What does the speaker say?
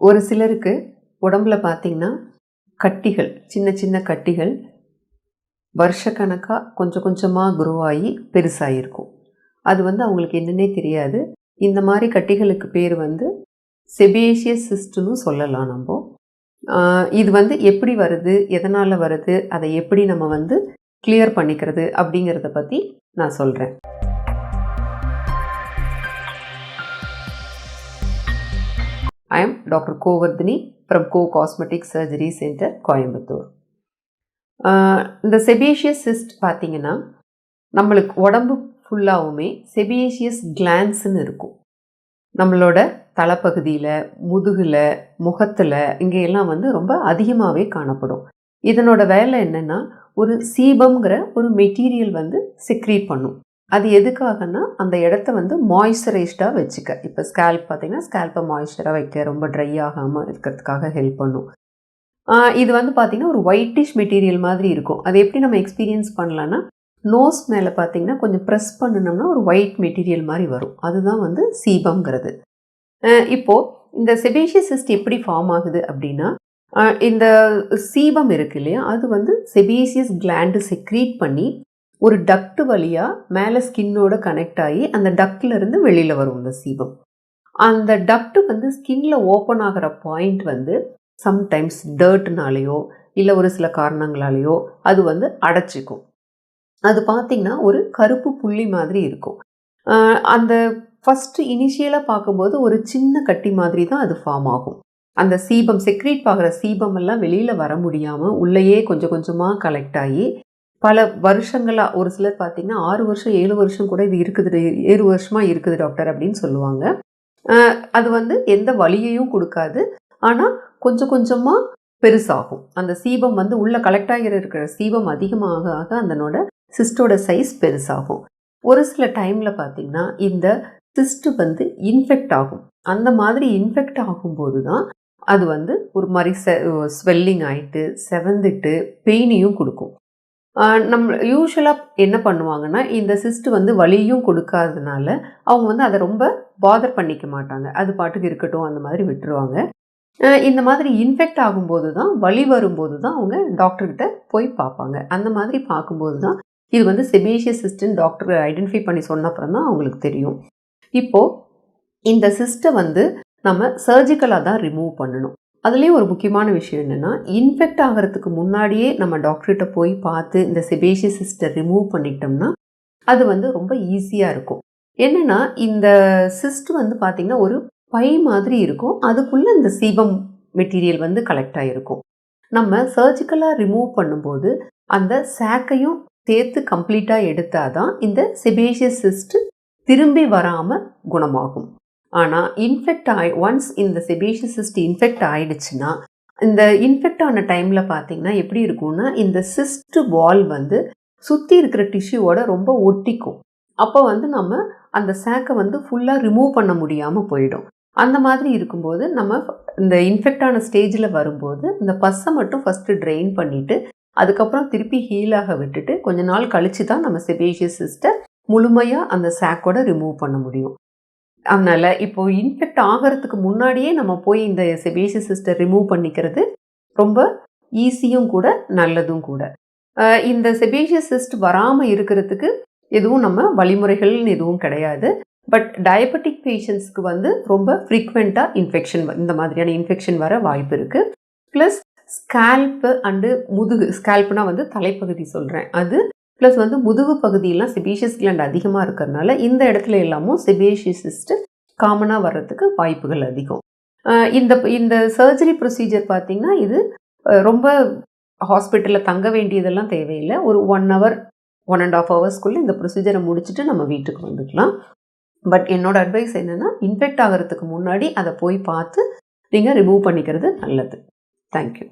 ஒரு சிலருக்கு உடம்புல பார்த்தீங்கன்னா கட்டிகள் சின்ன சின்ன கட்டிகள் வருஷக்கணக்காக கொஞ்சம் கொஞ்சமாக குரோ ஆகி பெருசாகிருக்கும் அது வந்து அவங்களுக்கு என்னன்னே தெரியாது. இந்த மாதிரி கட்டிகளுக்கு பேர் வந்து செபேஷியஸ் சிஸ்ட்னு சொல்லலாம் நம்ம. இது வந்து எப்படி வருது எதனால் வருது அதை எப்படி நம்ம வந்து கிளியர் பண்ணிக்கிறது அப்படிங்கிறத பற்றி நான் சொல்கிறேன் I am doctor Govardhini from Co cosmetic surgery centre Coimbatore இந்த செபேஷியஸ் சிஸ்ட் பார்த்தீங்கன்னா நம்மளுக்கு உடம்பு ஃபுல்லாகவுமே செபேஷியஸ் கிளான்ஸ்னு இருக்கும். நம்மளோட தலைப்பகுதியில் முதுகில் முகத்தில் இங்கெல்லாம் வந்து ரொம்ப அதிகமாகவே காணப்படும். இதனோட வேலை என்னென்னா ஒரு சீபம்ங்கிற ஒரு மெட்டீரியல் வந்து செக்ரீட் பண்ணும். அது எதுக்காகன்னா அந்த இடத்த வந்து மாய்ஸ்சரைஸ்டாக வச்சுக்க. இப்போ ஸ்கேல்ப் பார்த்தீங்கன்னா ஸ்கேல்ப்பை மாய்ஸ்சராக வைக்க ரொம்ப ட்ரை ஆகாமல் இருக்கிறதுக்காக ஹெல்ப் பண்ணும். இது வந்து பார்த்திங்கன்னா ஒரு ஒயிட்டிஷ் மெட்டீரியல் மாதிரி இருக்கும். அது எப்படி நம்ம எக்ஸ்பீரியன்ஸ் பண்ணலான்னா நோஸ் மேலே பார்த்தீங்கன்னா கொஞ்சம் ப்ரெஸ் பண்ணினோம்னா ஒரு ஒயிட் மெட்டீரியல் மாதிரி வரும். அதுதான் வந்து சீபம்ங்கிறது இப்போது இந்த செபேஷியஸ் சிஸ்ட் எப்படி ஃபார்ம் ஆகுது அப்படின்னா இந்த சீபம் இருக்கு இல்லையா? அது வந்து செபேசியஸ் கிளாண்டு செக்ரீட் பண்ணி ஒரு டக்ட் வழியாக மேலே ஸ்கின்னோட கனெக்ட் ஆகி அந்த டக்ட்லேருந்து வெளியில் வரும் இந்த சீபம். அந்த டக்ட் வந்து ஸ்கின்ல ஓப்பன் ஆகிற பாயிண்ட் வந்து சம்டைம்ஸ் டர்ட்னாலேயோ இல்லை ஒரு சில காரணங்களாலேயோ அது வந்து அடைச்சிக்கும். அது பார்த்திங்கன்னா ஒரு கருப்பு புள்ளி மாதிரி இருக்கும். அந்த ஃபஸ்ட்டு இனிஷியலாக பார்க்கும்போது ஒரு சின்ன கட்டி மாதிரி தான் அது ஃபார்ம் ஆகும். அந்த சீபம் செக்ரீட் ஆகிற சீபம் எல்லாம் வெளியில் வர முடியாமல் உள்ளேயே கொஞ்சம் கொஞ்சமாக கலெக்ட் ஆகி பல வருஷங்களாக ஒரு சிலர் பார்த்தீங்கன்னா ஆறு வருஷம் ஏழு வருஷம் கூட இது இருக்குது ஏழு வருஷமாக இருக்குது டாக்டர் அப்படின்னு சொல்லுவாங்க. அது வந்து எந்த வலியையும் கொடுக்காது. ஆனால் கொஞ்சம் கொஞ்சமாக பெருசாகும். அந்த சீபம் வந்து உள்ளே கலெக்ட் ஆகிற இருக்கிற சீபம் அதிகமாக ஆக அதனோட சிஸ்டோட சைஸ் பெருசாகும். ஒரு சில டைமில் பார்த்தீங்கன்னா இந்த சிஸ்ட் வந்து இன்ஃபெக்ட் ஆகும். அந்த மாதிரி இன்ஃபெக்ட் ஆகும்போது தான் அது வந்து ஒரு மாதிரி செ ஸ்வெல்லிங் ஆகிட்டு செவந்துட்டு பெயினையும் கொடுக்கும். நம்ம யூஸ்வலாக என்ன பண்ணுவாங்கன்னா இந்த சிஸ்ட் வந்து வலியும் கொடுக்காததுனால அவங்க வந்து அதை ரொம்ப பாதர் பண்ணிக்க மாட்டாங்க. அது பாட்டுக்கு இருக்கட்டும் அந்த மாதிரி விட்டுருவாங்க. இந்த மாதிரி இன்ஃபெக்ட் ஆகும்போது தான் வலி வரும்போது தான் அவங்க டாக்டர்கிட்ட போய் பார்ப்பாங்க. அந்த மாதிரி பார்க்கும்போது தான் இது வந்து செபேஷியஸ் சிஸ்டன் டாக்டர் ஐடென்டிஃபை பண்ணி சொன்ன அப்புறம் தான் அவங்களுக்கு தெரியும். இப்போது இந்த சிஸ்ட்டை வந்து நம்ம சர்ஜிக்கலாக தான் ரிமூவ் பண்ணணும். அதுலேயும் ஒரு முக்கியமான விஷயம் என்னென்னா இன்ஃபெக்ட் ஆகிறதுக்கு முன்னாடியே நம்ம டாக்டர்கிட்ட போய் பார்த்து இந்த செபேஷியஸ் சிஸ்ட்டை ரிமூவ் பண்ணிட்டோம்னா அது வந்து ரொம்ப ஈஸியாக இருக்கும். என்னென்னா இந்த சிஸ்ட் வந்து பார்த்திங்கன்னா ஒரு பை மாதிரி இருக்கும். அதுக்குள்ளே இந்த சீபம் மெட்டீரியல் வந்து கலெக்ட் ஆகிருக்கும் நம்ம சர்ஜிக்கலாக ரிமூவ் பண்ணும்போது அந்த சேக்கையும் சேர்த்து கம்ப்ளீட்டாக எடுத்தால் தான் இந்த செபேஷியஸ் சிஸ்ட் திரும்பி வராமல் குணமாகும். ஆனால் இன்ஃபெக்ட் ஆகி ஒன்ஸ் இந்த செபேஷியஸ் சிஸ்ட் இன்ஃபெக்ட் ஆகிடுச்சுன்னா இந்த இன்ஃபெக்ட் ஆன டைமில் பார்த்தீங்கன்னா எப்படி இருக்கும்னா இந்த சிஸ்ட் வால் வந்து சுற்றி இருக்கிற டிஷ்யூவோட ரொம்ப ஒட்டிக்கும். அப்போ வந்து நம்ம அந்த சேக்கை வந்து ஃபுல்லாக ரிமூவ் பண்ண முடியாமல் போயிடும். அந்த மாதிரி இருக்கும்போது நம்ம இந்த இன்ஃபெக்ட் ஆன ஸ்டேஜில் வரும்போது இந்த பஸ்ஸை மட்டும் ஃபஸ்ட்டு ட்ரெயின் பண்ணிவிட்டு அதுக்கப்புறம் திருப்பி ஹீலாக விட்டுட்டு கொஞ்ச நாள் கழித்து தான் நம்ம செபேஷியஸ் சிஸ்டர் முழுமையாக அந்த சேக்கோட ரிமூவ் பண்ண முடியும். அதனால் இப்போ இன்ஃபெக்ட் ஆகிறதுக்கு முன்னாடியே நம்ம போய் இந்த செபேஷியஸ் சிஸ்டை ரிமூவ் பண்ணிக்கிறது ரொம்ப ஈஸியும் கூட நல்லதும் கூட. இந்த செபேஷியஸ் சிஸ்ட் வராமல் இருக்கிறதுக்கு எதுவும் நம்ம வழிமுறைகள்னு எதுவும் கிடையாது. பட் டயபெட்டிக் பேஷண்ட்ஸ்க்கு வந்து ரொம்ப ஃப்ரீக்வெண்ட்டாக இன்ஃபெக்ஷன் இந்த மாதிரியான இன்ஃபெக்ஷன் வர வாய்ப்பு இருக்குது ப்ளஸ் ஸ்கேல்ப்பு அண்டு முதுகு ஸ்கேல்ப்னா வந்து தலைப்பகுதி சொல்கிறேன் அது ப்ளஸ் வந்து முதுகு பகுதியெல்லாம் செபேஷியஸ் கிளாண்ட் அதிகமாக இருக்கிறதுனால இந்த இடத்துல எல்லாமும் செபேஷியஸ் காமனாக வர்றதுக்கு வாய்ப்புகள் அதிகம். இந்த இந்த சர்ஜரி ப்ரொசீஜர் பார்த்திங்கன்னா இது ரொம்ப ஹாஸ்பிட்டலில் தங்க வேண்டியதெல்லாம் தேவையில்லை. ஒரு one hour one and half ஹவர்ஸ்க்குள்ளே இந்த ப்ரொசீஜரை முடிச்சுட்டு நம்ம வீட்டுக்கு வந்துக்கலாம். பட் என்னோட அட்வைஸ் என்னென்னா இன்ஃபெக்ட் ஆகிறதுக்கு முன்னாடி அதை போய் பார்த்து நீங்கள் ரிமூவ் பண்ணிக்கிறது நல்லது. தேங்க்யூ